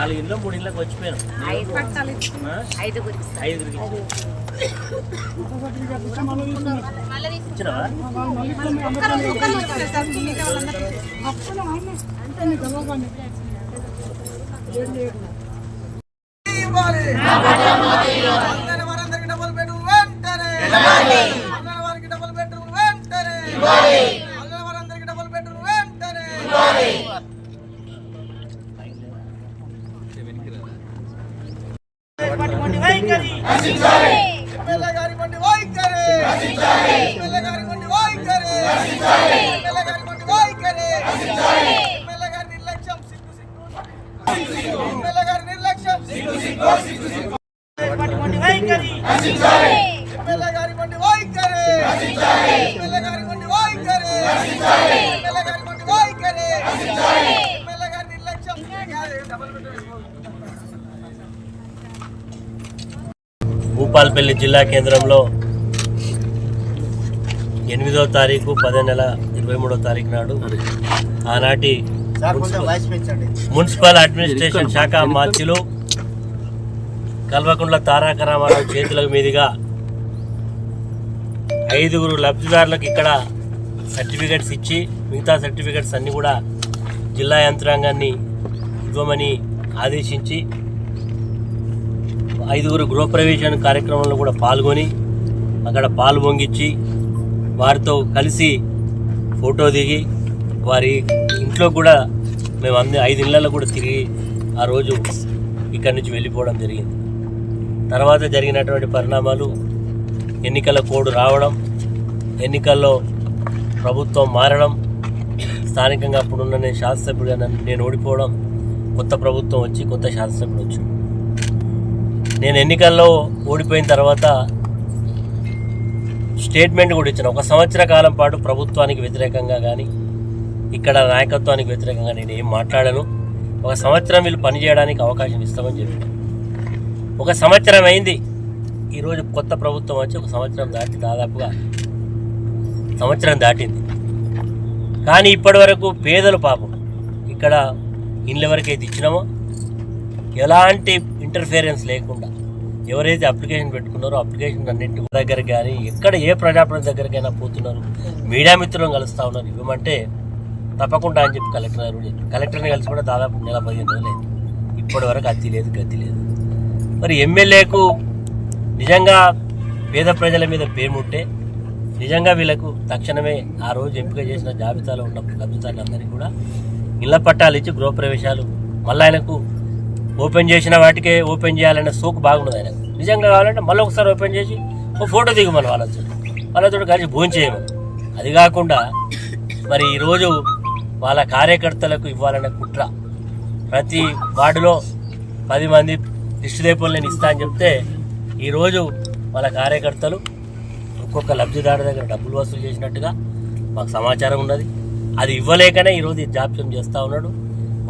నాలుగు ఇళ్ళు మూడు ఇళ్ళకి వచ్చిపోయాను? ఐదుగురికి వారందరికీ డబుల్ బెడ్రూమ్ వెంటనే. వారికి డబుల్ బెడ్రూమ్ వెంటనే. ఎమ్మెల్యే గారి మొండి వైఖరి. ఎమ్మెల్యే గారి మొండి వైఖరి. ఎమ్మెల్యే గారి మొండి వైఖరి. ఎమ్మెల్యే గారి నిర్లక్ష్యం సిగ్గు సిగ్గు. ఎమ్మెల్యే గారి నిర్లక్ష్యం సిగ్గు సిగ్గు సిగ్గు సిగ్గు. ఎమ్మెల్యే గారి మొండి వైఖరి. ఎమ్మెల్యే గారి మొండి వైఖరి. ఎమ్మెల్యే గారి మొండి వైఖరి. ఎమ్మెల్యే గారి నిర్లక్ష్యం డబుల్ బెడ్రూమ్ భూపాల్పల్లి జిల్లా కేంద్రంలో ఎనిమిదో తారీఖు పదో నెల ఇరవై మూడో తారీఖు నాడు ఆనాటి మున్సిపల్ అడ్మినిస్ట్రేషన్ శాఖ మార్చిలు కల్వకుంట్ల తారక రామారావు చేతుల మీదుగా ఐదుగురు లబ్ధిదారులకు ఇక్కడ సర్టిఫికెట్స్ ఇచ్చి మిగతా సర్టిఫికెట్స్ అన్నీ కూడా జిల్లా యంత్రాంగాన్ని ఇవ్వమని ఆదేశించి ఐదుగురు గృహప్రవేశం కార్యక్రమంలో కూడా పాల్గొని అక్కడ పాలు పొంగిచ్చి వారితో కలిసి ఫోటో దిగి వారి ఇంట్లో కూడా మేము అన్ని ఐదు ఇళ్ళల్లో కూడా తిరిగి ఆ రోజు ఇక్కడి నుంచి వెళ్ళిపోవడం జరిగింది. తర్వాత జరిగినటువంటి పరిణామాలు ఎన్నికల కోడ్ రావడం ఎన్నికల్లో ప్రభుత్వం మారడం స్థానికంగా అప్పుడున్న నేను శాసనసభ్యుడిగా నేను ఓడిపోవడం కొత్త ప్రభుత్వం వచ్చి కొత్త శాసనసభ్యుడు వచ్చి నేను ఎన్నికల్లో ఓడిపోయిన తర్వాత స్టేట్మెంట్ కూడా ఇచ్చిన. ఒక సంవత్సర కాలం పాటు ప్రభుత్వానికి వ్యతిరేకంగా కానీ ఇక్కడ నాయకత్వానికి వ్యతిరేకంగా నేను ఏం మాట్లాడను. ఒక సంవత్సరం వీళ్ళు పనిచేయడానికి అవకాశం ఇస్తామని చెప్పాను ఒక సంవత్సరం అయింది. ఈరోజు కొత్త ప్రభుత్వం వచ్చి ఒక సంవత్సరం దాటి దాదాపుగా సంవత్సరం దాటింది. కానీ ఇప్పటి వరకు పేదలు పాపం. ఇక్కడ ఇండ్ల వరకు అయితే ఇచ్చినామో ఎలాంటి ఇంటర్ఫియరెన్స్ లేకుండా ఎవరైతే అప్లికేషన్ పెట్టుకున్నారో అప్లికేషన్ అన్నింటి దగ్గర కానీ ఎక్కడ ఏ ప్రజాప్రతి దగ్గరికైనా పోతున్నారు మీడియా మిత్రులను కలుస్తూ ఉన్నారు ఇవ్వమంటే తప్పకుండా అని చెప్పి కలెక్టర్ గారు కలెక్టర్ని కలిసి కూడా దాదాపు నెల పదిహేను రోజులైంది ఇప్పటి వరకు అత్తి లేదు గతి లేదు. మరి ఎమ్మెల్యేకు నిజంగా పేద ప్రజల మీద పేముంటే నిజంగా వీళ్ళకు తక్షణమే ఆ రోజు ఎంపిక చేసిన జాబితాలో ఉన్న లబ్ధిదారులందరికీ కూడా ఇళ్ళ పట్టాలు ఇచ్చి గృహప్రవేశాలు మళ్ళీ ఆయనకు ఓపెన్ చేసిన వాటికే ఓపెన్ చేయాలనే సోకు బాగున్నది ఆయన నిజంగా కావాలంటే మళ్ళీ ఒకసారి ఓపెన్ చేసి ఓ ఫోటో దిగమని వాళ్ళతో. వాళ్ళతో కలిసి భోంచేయము అది కాకుండా మరి ఈరోజు వాళ్ళ కార్యకర్తలకు ఇవ్వాలనే కుట్ర. ప్రతి వార్డులో పది మంది లిస్టు దేపులు నేను ఇస్తా అని చెప్తే ఈరోజు వాళ్ళ కార్యకర్తలు ఒక్కొక్క లబ్ధిదారు దగ్గర డబ్బులు వసూలు చేసినట్టుగా మాకు సమాచారం ఉన్నది. అది ఇవ్వలేకనే ఈరోజు ఈ జాప్యం చేస్తూ ఉన్నాడు.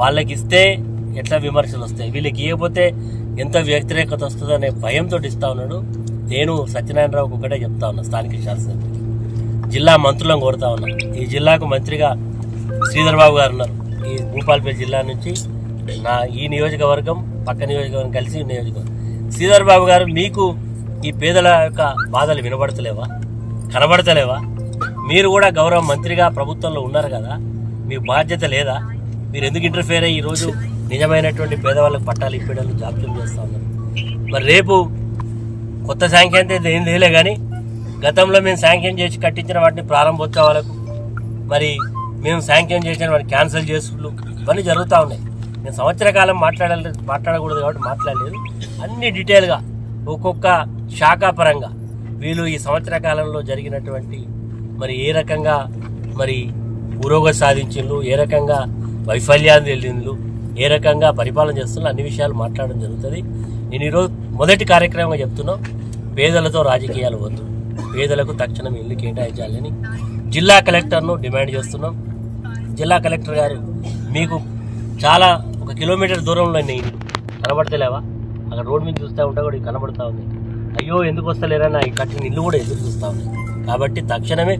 వాళ్ళకి ఇస్తే ఎట్లా విమర్శలు వస్తాయి? వీళ్ళకి ఇవ్వకపోతే ఎంత వ్యతిరేకత వస్తుందో అనే భయంతో ఇస్తా ఉన్నాడు. నేను సత్యనారాయణరావుకు ఒకటే చెప్తా ఉన్నా స్థానిక శాసనసభ్యులు జిల్లా మంత్రులను కోరుతా ఉన్నా. ఈ జిల్లాకు మంత్రిగా శ్రీధర్ బాబు గారు ఉన్నారు. ఈ భూపాలపేట జిల్లా నుంచి నా ఈ నియోజకవర్గం పక్క నియోజకవర్గం కలిసి నియోజకవర్గం. శ్రీధర్ బాబు గారు మీకు ఈ పేదల యొక్క బాధలు వినబడతలేవా? కనబడతలేవా? మీరు కూడా గౌరవ మంత్రిగా ప్రభుత్వంలో ఉన్నారు కదా. మీ బాధ్యత లేదా? మీరు ఎందుకు ఇంటర్ఫేర్ అయ్యి ఈరోజు నిజమైనటువంటి పేదవాళ్ళకి పట్టాలు ఇప్పేయడానికి జాప్యం చేస్తా ఉన్నారు. మరి రేపు కొత్త శాంక్షన్ అయితే ఏం లేలే కానీ గతంలో మేము శాంక్షన్ చేసి కట్టించిన వాటిని ప్రారంభోత్సవాలకు మరి మేము శాంక్షన్ చేసిన వాటిని క్యాన్సిల్ చేసుకుంటూ ఇవన్నీ జరుగుతూ ఉన్నాయి. నేను సంవత్సర కాలం మాట్లాడలేదు మాట్లాడకూడదు కాబట్టి మాట్లాడలేదు. అన్ని డీటెయిల్గా ఒక్కొక్క శాఖాపరంగా వీళ్ళు ఈ సంవత్సర కాలంలో జరిగినటువంటి మరి ఏ రకంగా మరి పురోగతి సాధించిండ్రు ఏ రకంగా వైఫల్యాన్ని వెళ్ళిండ్రు ఏ రకంగా పరిపాలన చేస్తున్నారు అన్ని విషయాలు మాట్లాడడం జరుగుతుంది. నేను ఈరోజు మొదటి కార్యక్రమంగా చెప్తున్నాం పేదలతో రాజకీయాలు వద్దు. పేదలకు తక్షణం ఇల్లు కేటాయించాలని జిల్లా కలెక్టర్ను డిమాండ్ చేస్తున్నాం. జిల్లా కలెక్టర్ గారు మీకు చాలా ఒక కిలోమీటర్ దూరంలో నేను కనబడతలేవా? అక్కడ రోడ్ మీద చూస్తూ ఉంటా కూడా ఇవి కనబడతా ఉంది. అయ్యో ఎందుకు వస్తలేరని ఈ కట్టిన ఇల్లు కూడా ఎదురు చూస్తూ ఉంది? కాబట్టి తక్షణమే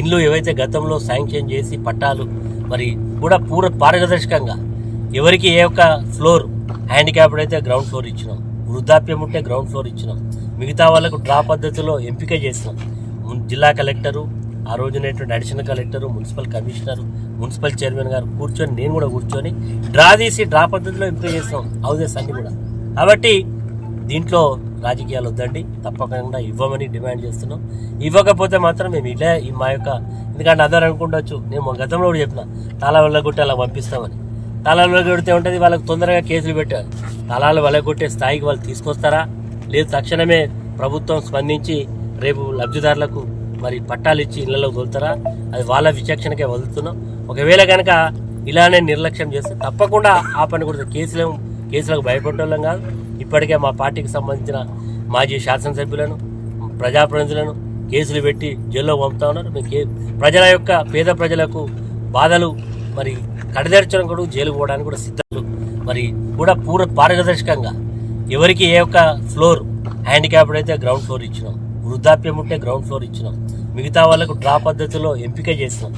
ఇల్లు ఏవైతే గతంలో శాంక్షన్ చేసి పట్టాలు మరి కూడా పూర్వ పారదర్శకంగా ఎవరికి ఏ ఒక్క ఫ్లోర్ హ్యాండిక్యాప్డ్ అయితే గ్రౌండ్ ఫ్లోర్ ఇచ్చినాం. వృద్ధాప్యం ఉంటే గ్రౌండ్ ఫ్లోర్ ఇచ్చినాం. మిగతా వాళ్ళకు డ్రా పద్ధతిలో ఎంపిక చేసినాం. జిల్లా కలెక్టరు ఆ రోజునేటువంటి additional collector municipal commissioner municipal chairman గారు కూర్చొని నేను కూడా కూర్చొని డ్రా తీసి డ్రా పద్ధతిలో ఎంపిక చేస్తాం హౌజెస్ అన్ని కూడా. కాబట్టి దీంట్లో రాజకీయాలు వద్దండి. తప్పకుండా ఇవ్వమని డిమాండ్ చేస్తున్నాం. ఇవ్వకపోతే మాత్రం మేము ఇలా ఈ మా యొక్క ఎందుకంటే అందరూ అనుకుంటచ్చు నేను మా గతంలో కూడా చెప్పిన తాళ వెళ్ళగొట్టి అలా పంపిస్తామని. తాళాలు కొడితే ఉంటుంది వాళ్ళకి తొందరగా కేసులు పెట్టారు. తలాలు వెళ్ళగొట్టే స్థాయికి వాళ్ళు తీసుకొస్తారా? లేదు తక్షణమే ప్రభుత్వం స్పందించి రేపు లబ్ధిదారులకు మరి పట్టాలు ఇచ్చి ఇళ్ళలో వదులుతారా అది వాళ్ళ విచక్షణకే వదులుతున్నాం. ఒకవేళ కనుక ఇలానే నిర్లక్ష్యం చేస్తే తప్పకుండా ఆ పని కూడా కేసులు కేసులకు భయపడటం కాదు. ఇప్పటికే మా పార్టీకి సంబంధించిన మాజీ శాసనసభ్యులను ప్రజాప్రతినిధులను కేసులు పెట్టి జైల్లో పంపుతా ఉన్నారు. మేము కే ప్రజల యొక్క పేద ప్రజలకు బాధలు మరి కడదర్చడం కూడా జైలు పోవడానికి కూడా సిద్ధాలు మరి కూడా పూర్వ పారదర్శకంగా ఎవరికి ఏ ఒక్క ఫ్లోర్ హ్యాండిక్యాప్డ్ అయితే గ్రౌండ్ ఫ్లోర్ ఇచ్చినాం. వృద్ధాప్యం ఉంటే గ్రౌండ్ ఫ్లోర్ ఇచ్చినాం. మిగతా వాళ్ళకు డ్రా పద్ధతిలో ఎంపిక చేసినాం.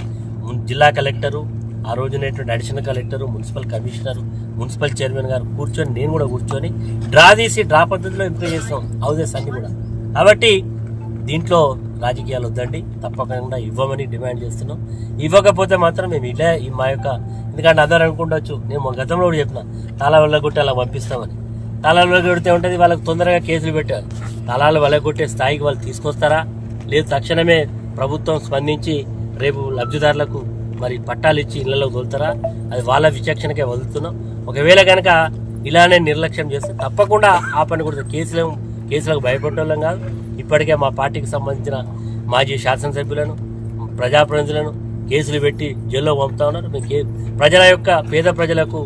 మున్- జిల్లా కలెక్టరు ఆ రోజునేటువంటి additional collector municipal commissioner municipal chairman గారు కూర్చొని నేను కూడా కూర్చొని డ్రా తీసి డ్రా పద్ధతిలో ఎంపిక చేస్తాం హౌజెస్ అన్ని కూడా. కాబట్టి దీంట్లో రాజకీయాలు వద్దండి తప్పకుండా ఇవ్వమని డిమాండ్ చేస్తున్నాం. ఇవ్వకపోతే మాత్రం మేము ఇలా మా యొక్క ఎందుకంటే అందరూ అనుకుంటవచ్చు నేను మా గతంలో కూడా చెప్పిన తాళాలు వెళ్ళగొట్టి అలా పంపిస్తామని. తాళాలు వెళ్ళగొడితే ఉంటుంది వాళ్ళకి తొందరగా కేసులు పెట్టారు. తాళాలు వెళ్ళగొట్టే స్థాయికి వాళ్ళు తీసుకొస్తారా? లేదు తక్షణమే ప్రభుత్వం స్పందించి రేపు లబ్ధిదారులకు మరి పట్టాలు ఇచ్చి ఇళ్ళలో వదులుతారా అది వాళ్ళ విచక్షణకే వదులుతున్నాం. ఒకవేళ కనుక ఇలానే నిర్లక్ష్యం చేస్తే తప్పకుండా ఆ పని కూడా కేసులు కేసులకు భయపడటం కాదు. ఇప్పటికే మా పార్టీకి సంబంధించిన మాజీ శాసనసభ్యులను ప్రజాప్రతినిధులను కేసులు పెట్టి జైల్లో పంపుతా ఉన్నారు. మేము కే ప్రజల యొక్క పేద ప్రజలకు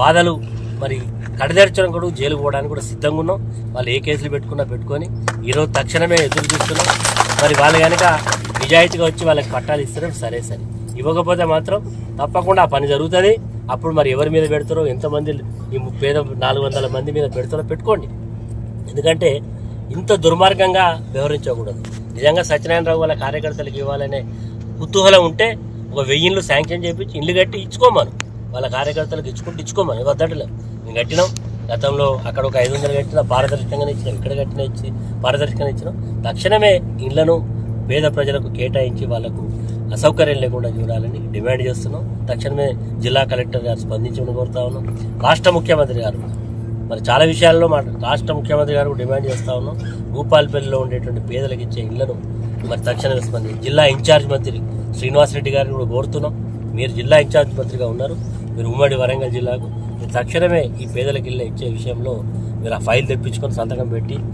బాధలు మరి కడదర్చడం కూడా జైలు పోవడానికి కూడా సిద్ధంగా ఉన్నాం. వాళ్ళు ఏ కేసులు పెట్టుకున్నా పెట్టుకొని ఈరోజు తక్షణమే ఎదురు చూస్తున్నాం. మరి వాళ్ళు కనుక నిజాయితీగా వచ్చి వాళ్ళకి పట్టాలు ఇస్తారు సరే సరే. ఇవ్వకపోతే మాత్రం తప్పకుండా ఆ పని జరుగుతుంది. అప్పుడు మరి ఎవరి మీద పెడతారో ఎంతమంది ఈ పేద నాలుగు వందల మంది మీద పెడతారో పెట్టుకోండి. ఎందుకంటే ఇంత దుర్మార్గంగా వ్యవహరించకూడదు. నిజంగా సత్యనారాయణరావు వాళ్ళ కార్యకర్తలకు ఇవ్వాలనే కుతూహలం ఉంటే ఒక వెయ్యిన్లు శాంక్షన్ చేయించి ఇల్లు కట్టి ఇచ్చుకోమను. వాళ్ళ కార్యకర్తలకు ఇచ్చుకుంటే ఇచ్చుకోమని. వద్దటలేం మేము కట్టినాం. గతంలో అక్కడ ఒక ఐదు వందలు కట్టినా పారదర్శకంగానే ఇచ్చినాం. ఇక్కడ కట్టిన ఇచ్చి పారదర్శకంగా ఇచ్చినాం. తక్షణమే ఇళ్ళను పేద ప్రజలకు కేటాయించి వాళ్ళకు అసౌకర్యం లేకుండా చూడాలని డిమాండ్ చేస్తున్నాం. తక్షణమే జిల్లా కలెక్టర్ గారు స్పందించమని కోరుతా ఉన్నాం. రాష్ట్ర ముఖ్యమంత్రి గారు మరి చాలా విషయాల్లో మా రాష్ట్ర ముఖ్యమంత్రి గారు కూడా డిమాండ్ చేస్తా ఉన్నాం. భూపాలపల్లిలో ఉండేటువంటి పేదలకు ఇచ్చే ఇళ్ళను మరి తక్షణమే స్పందించి జిల్లా ఇన్ఛార్జ్ మంత్రి శ్రీనివాసరెడ్డి గారిని కూడా కోరుతున్నాం. మీరు జిల్లా ఇన్ఛార్జ్ మంత్రిగా ఉన్నారు. మీరు ఉమ్మడి వరంగల్ జిల్లాకు మీరు తక్షణమే ఈ పేదలకు ఇళ్ళ ఇచ్చే విషయంలో మీరు ఆ ఫైల్ తెప్పించుకొని సంతకం పెట్టి